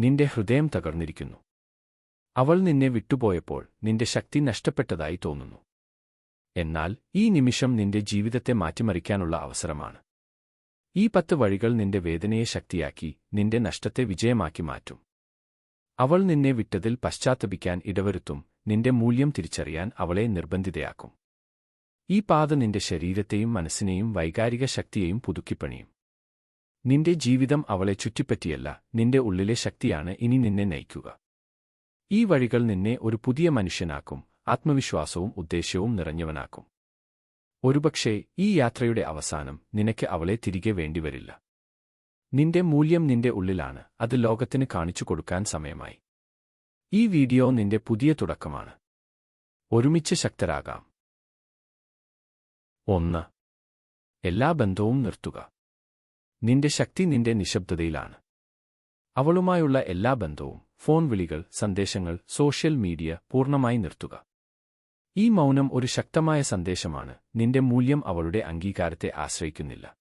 നിന്റെ ഹൃദയം തകർന്നിരിക്കുന്നു. അവൾ നിന്നെ വിട്ടുപോയപ്പോൾ നിന്റെ ശക്തി നഷ്ടപ്പെട്ടതായി തോന്നുന്നു. എന്നാൽ ഈ നിമിഷം നിന്റെ ജീവിതത്തെ മാറ്റിമറിക്കാനുള്ള അവസരമാണ്. ഈ പത്ത് വഴികൾ നിന്റെ വേദനയെ ശക്തിയാക്കി നിന്റെ നഷ്ടത്തെ വിജയമാക്കി മാറ്റും. അവൾ നിന്നെ വിട്ടതിൽ പശ്ചാത്തപിക്കാൻ ഇടവരുത്തും നിന്റെ മൂല്യം തിരിച്ചറിയാൻ അവളെ നിർബന്ധിതയാക്കും. ഈ പാത നിന്റെ ശരീരത്തെയും മനസ്സിനെയും വൈകാരിക ശക്തിയെയും പുതുക്കിപ്പണിയും. നിന്റെ ജീവിതം അവളെ ചുറ്റിപ്പറ്റിയല്ല നിന്റെ ഉള്ളിലെ ശക്തിയാണ് ഇനി നിന്നെ നയിക്കുക. ഈ വഴികൾ നിന്നെ ഒരു പുതിയ മനുഷ്യനാക്കും ആത്മവിശ്വാസവും ഉദ്ദേശ്യവും നിറഞ്ഞവനാക്കും. ഒരുപക്ഷേ ഈ യാത്രയുടെ അവസാനം നിനക്ക് അവളെ തിരികെ വേണ്ടിവരില്ല. നിന്റെ മൂല്യം നിന്റെ ഉള്ളിലാണ് അത് ലോകത്തിന് കാണിച്ചു കൊടുക്കാൻ സമയമായി. ഈ വീഡിയോ നിന്റെ പുതിയ തുടക്കമാണ്. ഒരുമിച്ച് ശക്തരാകാം. ഒന്ന് എല്ലാ ബന്ധവും നിർത്തുക. നിന്റെ ശക്തി നിന്റെ നിശബ്ദതയിലാണ്. അവളുമായുള്ള എല്ലാ ബന്ധവും ഫോൺ വിളികൾ സന്ദേശങ്ങൾ സോഷ്യൽ മീഡിയ പൂർണമായി നിർത്തുക. ഈ മൗനം ഒരു ശക്തമായ സന്ദേശമാണ് നിന്റെ മൂല്യം അവളുടെ അംഗീകാരത്തെ ആശ്രയിക്കുന്നില്ല.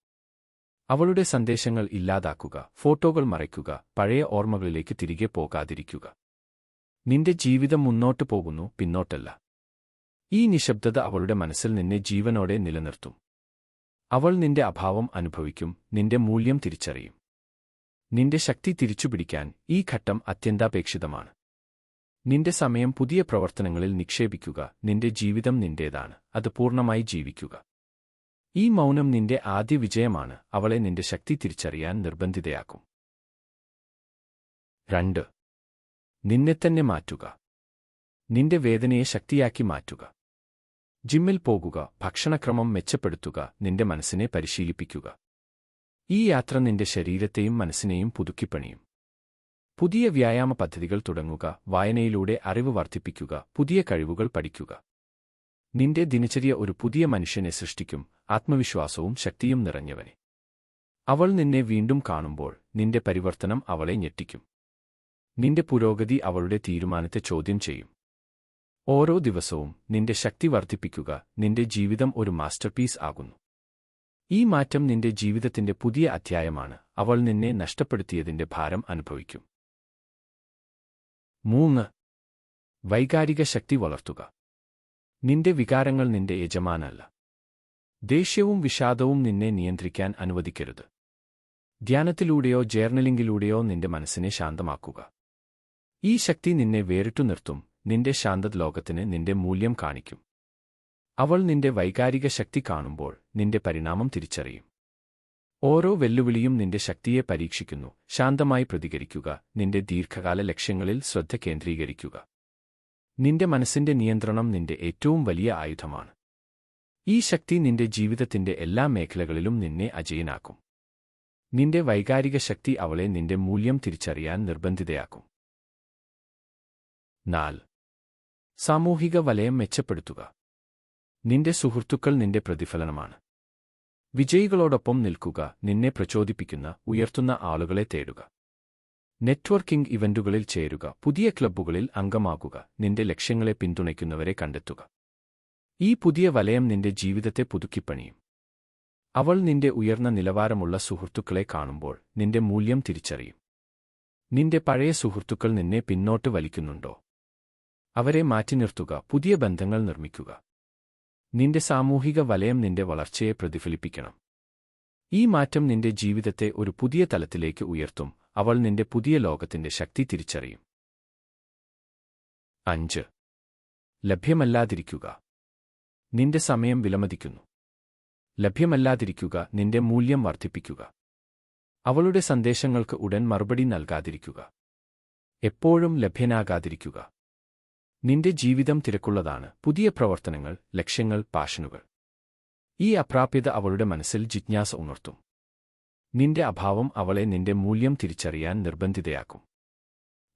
അവളുടെ സന്ദേശങ്ങൾ ഇല്ലാതാക്കുക ഫോട്ടോകൾ മറയ്ക്കുക പഴയ ഓർമ്മകളിലേക്ക് തിരികെ പോകാതിരിക്കുക. നിന്റെ ജീവിതം മുന്നോട്ട് പോകുന്നു പിന്നോട്ടല്ല. ഈ നിശബ്ദത അവളുടെ മനസ്സിൽ നിന്നെ ജീവനോടെ നിലനിർത്തും. അവൾ നിന്റെ അഭാവം അനുഭവിക്കും നിന്റെ മൂല്യം തിരിച്ചറിയും. നിന്റെ ശക്തി തിരിച്ചുപിടിക്കാൻ ഈ ഘട്ടം അത്യന്താപേക്ഷിതമാണ്. നിന്റെ സമയം പുതിയ പ്രവർത്തനങ്ങളിൽ നിക്ഷേപിക്കുക നിന്റെ ജീവിതം നിന്റേതാണ് അത് പൂർണമായി ജീവിക്കുക. ഈ മൗനം നിന്റെ ആദ്യ വിജയമാണ് അവളെ നിന്റെ ശക്തി തിരിച്ചറിയാൻ നിർബന്ധിതയാക്കും. രണ്ട്. നിന്നെ തന്നെ മാറ്റുക. നിന്റെ വേദനയെ ശക്തിയാക്കി മാറ്റുക. ജിമ്മിൽ പോകുക ഭക്ഷണക്രമം മെച്ചപ്പെടുത്തുക നിന്റെ മനസ്സിനെ പരിശീലിപ്പിക്കുക. ഈ യാത്ര നിന്റെ ശരീരത്തെയും മനസ്സിനെയും പുതുക്കിപ്പണിയും. പുതിയ വ്യായാമ പദ്ധതികൾ തുടങ്ങുക വായനയിലൂടെ അറിവ് വർദ്ധിപ്പിക്കുക പുതിയ കഴിവുകൾ പഠിക്കുക. നിന്റെ ദിനചര്യ ഒരു പുതിയ മനുഷ്യനെ സൃഷ്ടിക്കും ആത്മവിശ്വാസവും ശക്തിയും നിറഞ്ഞവനെ. അവൾ നിന്നെ വീണ്ടും കാണുമ്പോൾ നിന്റെ പരിവർത്തനം അവളെ ഞെട്ടിക്കും. നിന്റെ പുരോഗതി അവളുടെ തീരുമാനത്തെ ചോദ്യം ചെയ്യും. ഓരോ ദിവസവും നിന്റെ ശക്തി വർദ്ധിപ്പിക്കുക നിന്റെ ജീവിതം ഒരു മാസ്റ്റർപീസ് ആകുന്നു. ഈ മാറ്റം നിന്റെ ജീവിതത്തിന്റെ പുതിയ അധ്യായമാണ്. അവൾ നിന്നെ നഷ്ടപ്പെടുത്തിയതിന്റെ ഭാരം അനുഭവിക്കും. മൂന്ന്. വൈകാരിക ശക്തി വളർത്തുക. നിന്റെ വികാരങ്ങൾ നിന്റെ യജമാനല്ല. ദേഷ്യവും വിഷാദവും നിന്നെ നിയന്ത്രിക്കാൻ അനുവദിക്കരുത്. ധ്യാനത്തിലൂടെയോ ജേർണലിംഗിലൂടെയോ നിന്റെ മനസ്സിനെ ശാന്തമാക്കുക. ഈ ശക്തി നിന്നെ വേറിട്ടു നിർത്തും. നിന്റെ ശാന്തത ലോകത്തിന് നിന്റെ മൂല്യം കാണിക്കും. അവൾ നിന്റെ വൈകാരിക ശക്തി കാണുമ്പോൾ നിന്റെ പരിണാമം തിരിച്ചറിയും. ഓരോ വെല്ലുവിളിയും നിന്റെ ശക്തിയെ പരീക്ഷിക്കുന്നു ശാന്തമായി പ്രതികരിക്കുക നിന്റെ ദീർഘകാല ലക്ഷ്യങ്ങളിൽ ശ്രദ്ധ കേന്ദ്രീകരിക്കുക. നിന്റെ മനസ്സിന്റെ നിയന്ത്രണം നിന്റെ ഏറ്റവും വലിയ ആയുധമാണ്. ഈ ശക്തി നിന്റെ ജീവിതത്തിന്റെ എല്ലാ മേഖലകളിലും നിന്നെ അജയനാക്കും. നിന്റെ വൈകാരിക ശക്തി അവളെ നിന്റെ മൂല്യം തിരിച്ചറിയാൻ നിർബന്ധിതയാക്കും. നാല് സാമൂഹിക വലയം മെച്ചപ്പെടുത്തുക. നിന്റെ സുഹൃത്തുക്കൾ നിന്റെ പ്രതിഫലനമാണ്. വിജയികളോടൊപ്പം നിൽക്കുക നിന്നെ പ്രചോദിപ്പിക്കുന്ന ഉയർത്തുന്ന ആളുകളെ തേടുക. നെറ്റ്വർക്കിംഗ് ഇവന്റുകളിൽ ചേരുക പുതിയ ക്ലബ്ബുകളിൽ അംഗമാകുക നിന്റെ ലക്ഷ്യങ്ങളെ പിന്തുണയ്ക്കുന്നവരെ കണ്ടെത്തുക. ഈ പുതിയ വലയം നിന്റെ ജീവിതത്തെ പുതുക്കിപ്പണിയും. അവൾ നിന്റെ ഉയർന്ന നിലവാരമുള്ള സുഹൃത്തുക്കളെ കാണുമ്പോൾ നിന്റെ മൂല്യം തിരിച്ചറിയും. നിന്റെ പഴയ സുഹൃത്തുക്കൾ നിന്നെ പിന്നോട്ട് വലിക്കുന്നുണ്ടോ? അവരെ മാറ്റി നിർത്തുക പുതിയ ബന്ധങ്ങൾ നിർമ്മിക്കുക. നിന്റെ സാമൂഹിക വലയം നിന്റെ വളർച്ചയെ പ്രതിഫലിപ്പിക്കണം. ഈ മാറ്റം നിന്റെ ജീവിതത്തെ ഒരു പുതിയ തലത്തിലേക്ക് ഉയർത്തും അവൾ നിന്റെ പുതിയ ലോകത്തിന്റെ ശക്തി തിരിച്ചറിയും. അഞ്ച്. ലഭ്യമല്ലാതിരിക്കുക. നിന്റെ സമയം വിലമതിക്കുന്നു. ലഭ്യമല്ലാതിരിക്കുക നിന്റെ മൂല്യം വർദ്ധിപ്പിക്കുക. അവളുടെ സന്ദേശങ്ങൾക്ക് ഉടൻ മറുപടി നൽകാതിരിക്കുക. എപ്പോഴും ലഭ്യനാകാതിരിക്കുക. നിന്റെ ജീവിതം തിരക്കുള്ളതാണ്. പുതിയ പ്രവർത്തനങ്ങൾ ലക്ഷ്യങ്ങൾ പാഷനുകൾ. ഈ അപ്രാപ്യത അവളുടെ മനസ്സിൽ ജിജ്ഞാസ ഉണർത്തും. നിന്റെ അഭാവം അവളെ നിന്റെ മൂല്യം തിരിച്ചറിയാൻ നിർബന്ധിതയാക്കും.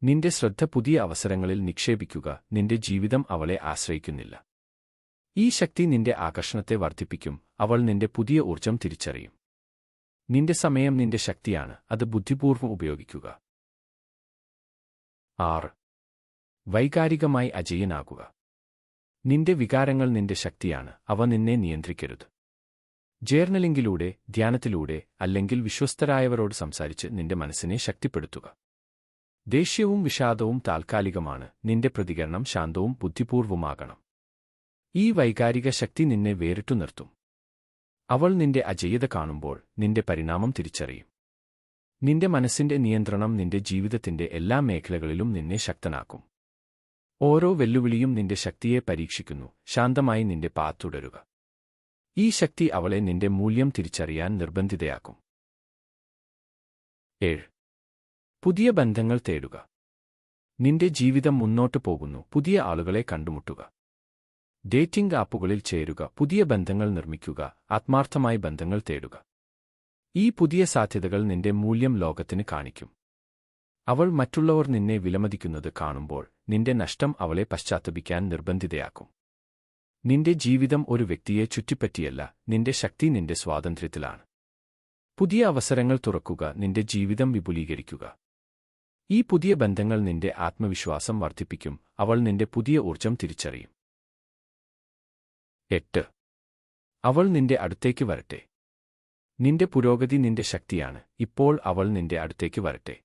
നിന്റെ ശ്രദ്ധ പുതിയ അവസരങ്ങളിൽ നിക്ഷേപിക്കുക നിന്റെ ജീവിതം അവളെ ആശ്രയിക്കുന്നില്ല. ഈ ശക്തി നിന്റെ ആകർഷണത്തെ വർദ്ധിപ്പിക്കും അവൾ നിന്റെ പുതിയ ഊർജം തിരിച്ചറിയും. നിന്റെ സമയം നിന്റെ ശക്തിയാണ് അത് ബുദ്ധിപൂർവം ഉപയോഗിക്കുക. ആറ്. വൈകാരികമായി അജയനാകുക. നിന്റെ വികാരങ്ങൾ നിന്റെ ശക്തിയാണ് അവ നിന്നെ നിയന്ത്രിക്കരുത്. ജേർണലിംഗിലൂടെ ധ്യാനത്തിലൂടെ അല്ലെങ്കിൽ വിശ്വസ്തരായവരോട് സംസാരിച്ച് നിന്റെ മനസ്സിനെ ശക്തിപ്പെടുത്തുക. ദേഷ്യവും വിഷാദവും താൽക്കാലികമാണ് നിന്റെ പ്രതികരണം ശാന്തവും ബുദ്ധിപൂർവമാകണം ഈ വൈകാരിക ശക്തി നിന്നെ വേറിട്ടു നിർത്തും. അവൾ നിന്റെ അജയ്യത കാണുമ്പോൾ നിന്റെ പരിണാമം തിരിച്ചറിയും. നിന്റെ മനസ്സിന്റെ നിയന്ത്രണം നിന്റെ ജീവിതത്തിന്റെ എല്ലാ മേഖലകളിലും നിന്നെ ശക്തനാക്കും. ഓരോ വെല്ലുവിളിയും നിന്റെ ശക്തിയെ പരീക്ഷിക്കുന്നു. ശാന്തമായി നിന്റെ പാത്ത് തുടരുക. ഈ ശക്തി അവളെ നിന്റെ മൂല്യം തിരിച്ചറിയാൻ നിർബന്ധിതയാക്കും. ഏഴ്. പുതിയ ബന്ധങ്ങൾ തേടുക. നിന്റെ ജീവിതം മുന്നോട്ട് പോകുന്നു. പുതിയ ആളുകളെ കണ്ടുമുട്ടുക. ഡേറ്റിംഗ് ആപ്പുകളിൽ ചേരുക. പുതിയ ബന്ധങ്ങൾ നിർമ്മിക്കുക. ആത്മാർത്ഥമായി ബന്ധങ്ങൾ തേടുക. ഈ പുതിയ സാധ്യതകൾ നിന്റെ മൂല്യം ലോകത്തിന് കാണിക്കും. അവൾ മറ്റുള്ളവർ നിന്നെ വിലമതിക്കുന്നത് കാണുമ്പോൾ നിന്റെ നഷ്ടം അവളെ പശ്ചാത്തപിക്കാൻ നിർബന്ധിതയാക്കും. നിന്റെ ജീവിതം ഒരു വ്യക്തിയെ ചുറ്റിപ്പറ്റിയല്ല നിന്റെ ശക്തി നിന്റെ സ്വാതന്ത്ര്യത്തിലാണ്. പുതിയ അവസരങ്ങൾ തുറക്കുക നിന്റെ ജീവിതം വിപുലീകരിക്കുക. ഈ പുതിയ ബന്ധങ്ങൾ നിന്റെ ആത്മവിശ്വാസം വർദ്ധിപ്പിക്കും അവൾ നിന്റെ പുതിയ ഊർജം തിരിച്ചറിയും. എട്ട്. അവൾ നിന്റെ അടുത്തേക്ക് വരട്ടെ. നിന്റെ പുരോഗതി നിന്റെ ശക്തിയാണ് ഇപ്പോൾ അവൾ നിന്റെ അടുത്തേക്ക് വരട്ടെ.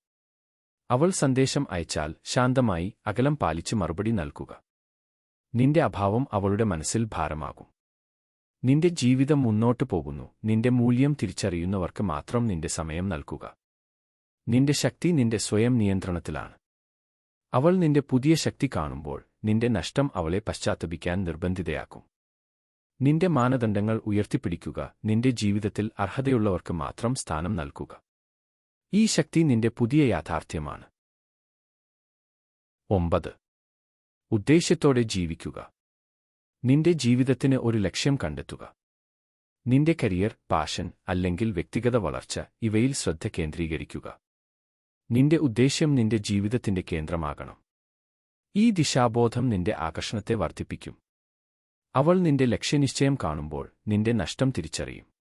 അവൾ സന്ദേശം അയച്ചാൽ ശാന്തമായി അകലം പാലിച്ച് മറുപടി നൽകുക. നിന്റെ അഭാവം അവളുടെ മനസ്സിൽ ഭാരമാകും. നിന്റെ ജീവിതം മുന്നോട്ട് പോകുന്നു. നിന്റെ മൂല്യം തിരിച്ചറിയുന്നവർക്ക് മാത്രം നിന്റെ സമയം നൽകുക. നിന്റെ ശക്തി നിന്റെ സ്വയം നിയന്ത്രണത്തിലാണ്. അവൾ നിന്റെ പുതിയ ശക്തി കാണുമ്പോൾ നിന്റെ നഷ്ടം അവളെ പശ്ചാത്തപിക്കാൻ നിർബന്ധിതയാക്കും. നിന്റെ മാനദണ്ഡങ്ങൾ ഉയർത്തിപ്പിടിക്കുക. നിന്റെ ജീവിതത്തിൽ അർഹതയുള്ളവർക്ക് മാത്രം സ്ഥാനം നൽകുക. ഈ ശക്തി നിന്റെ പുതിയ യാഥാർത്ഥ്യമാണ്. ഒമ്പത്. ഉദ്ദേശ്യത്തോടെ ജീവിക്കുക. നിന്റെ ജീവിതത്തിന് ഒരു ലക്ഷ്യം കണ്ടെത്തുക. നിന്റെ കരിയർ പാഷൻ അല്ലെങ്കിൽ വ്യക്തിഗത വളർച്ച ഇവയിൽ ശ്രദ്ധ കേന്ദ്രീകരിക്കുക. നിന്റെ ഉദ്ദേശ്യം നിന്റെ ജീവിതത്തിന്റെ കേന്ദ്രമാകണം. ഈ ദിശാബോധം നിന്റെ ആകർഷണത്തെ വർദ്ധിപ്പിക്കും. അവൾ നിന്റെ ലക്ഷ്യനിശ്ചയം കാണുമ്പോൾ നിന്റെ നഷ്ടം തിരിച്ചറിയും.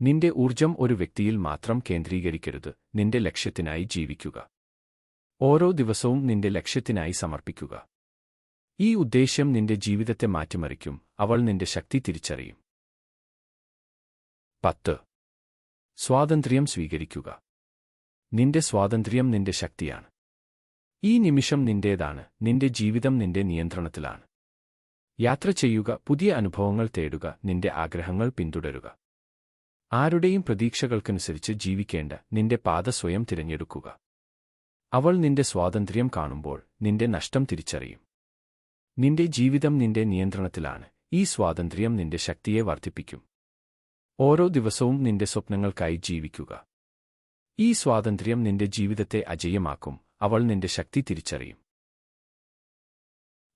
നിന്റെ ഊർജം ഒരു വ്യക്തിയിൽ മാത്രം കേന്ദ്രീകരിക്കരുത് നിന്റെ ലക്ഷ്യത്തിനായി ജീവിക്കുക. ഓരോ ദിവസവും നിന്റെ ലക്ഷ്യത്തിനായി സമർപ്പിക്കുക. ഈ ഉദ്ദേശ്യം നിന്റെ ജീവിതത്തെ മാറ്റിമറിക്കും അവൾ നിന്റെ ശക്തി തിരിച്ചറിയും. പത്ത്. സ്വാതന്ത്ര്യം സ്വീകരിക്കുക. നിന്റെ സ്വാതന്ത്ര്യം നിന്റെ ശക്തിയാണ്. ഈ നിമിഷം നിന്റേതാണ് നിന്റെ ജീവിതം നിന്റെ നിയന്ത്രണത്തിലാണ്. യാത്ര ചെയ്യുക പുതിയ അനുഭവങ്ങൾ തേടുക നിന്റെ ആഗ്രഹങ്ങൾ പിന്തുടരുക. ആരുടെയും പ്രതീക്ഷകൾക്കനുസരിച്ച് ജീവിക്കേണ്ട നിന്റെ പാത സ്വയം തിരഞ്ഞെടുക്കുക. അവൾ നിന്റെ സ്വാതന്ത്ര്യം കാണുമ്പോൾ നിന്റെ നഷ്ടം തിരിച്ചറിയും. നിന്റെ ജീവിതം നിന്റെ നിയന്ത്രണത്തിലാണ് ഈ സ്വാതന്ത്ര്യം നിന്റെ ശക്തിയെ വർദ്ധിപ്പിക്കും. ഓരോ ദിവസവും നിന്റെ സ്വപ്നങ്ങൾക്കായി ജീവിക്കുക. ഈ സ്വാതന്ത്ര്യം നിന്റെ ജീവിതത്തെ അജയമാക്കും അവൾ നിന്റെ ശക്തി തിരിച്ചറിയും.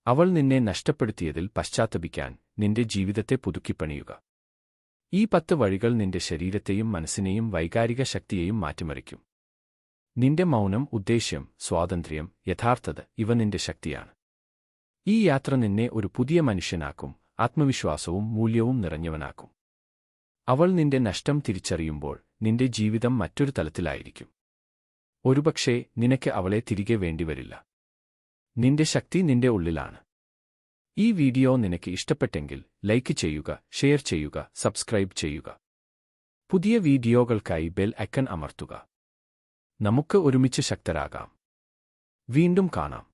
അവൾ നിന്നെ നഷ്ടപ്പെടുത്തിയതിൽ പശ്ചാത്തപിക്കാൻ നിന്റെ ജീവിതത്തെ പുതുക്കിപ്പണിയുക. ഈ പത്ത് വഴികൾ നിന്റെ ശരീരത്തെയും മനസ്സിനെയും വൈകാരിക ശക്തിയെയും മാറ്റിമറിക്കും. നിന്റെ മൗനം ഉദ്ദേശ്യം സ്വാതന്ത്ര്യം യഥാർത്ഥത ഇവ നിന്റെ ശക്തിയാണ്. ഈ യാത്ര നിന്നെ ഒരു പുതിയ മനുഷ്യനാക്കും ആത്മവിശ്വാസവും മൂല്യവും നിറഞ്ഞവനാക്കും. അവൾ നിന്റെ നഷ്ടം തിരിച്ചറിയുമ്പോൾ നിന്റെ ജീവിതം മറ്റൊരു തലത്തിലായിരിക്കും. ഒരുപക്ഷേ നിനക്ക് അവളെ തിരികെ വേണ്ടിവരില്ല. നിന്റെ ശക്തി നിന്റെ ഉള്ളിലാണ്. ഈ വീഡിയോ നിനക്ക് ഇഷ്ടപ്പെട്ടെങ്കിൽ ലൈക്ക് ചെയ്യുക ഷെയർ ചെയ്യുക സബ്സ്ക്രൈബ് ചെയ്യുക. പുതിയ വീഡിയോകൾക്കായി ബെൽ ഐക്കൺ അമർത്തുക. നമുക്ക് ഒരുമിച്ച് ശക്തരാകാം. വീണ്ടും കാണാം.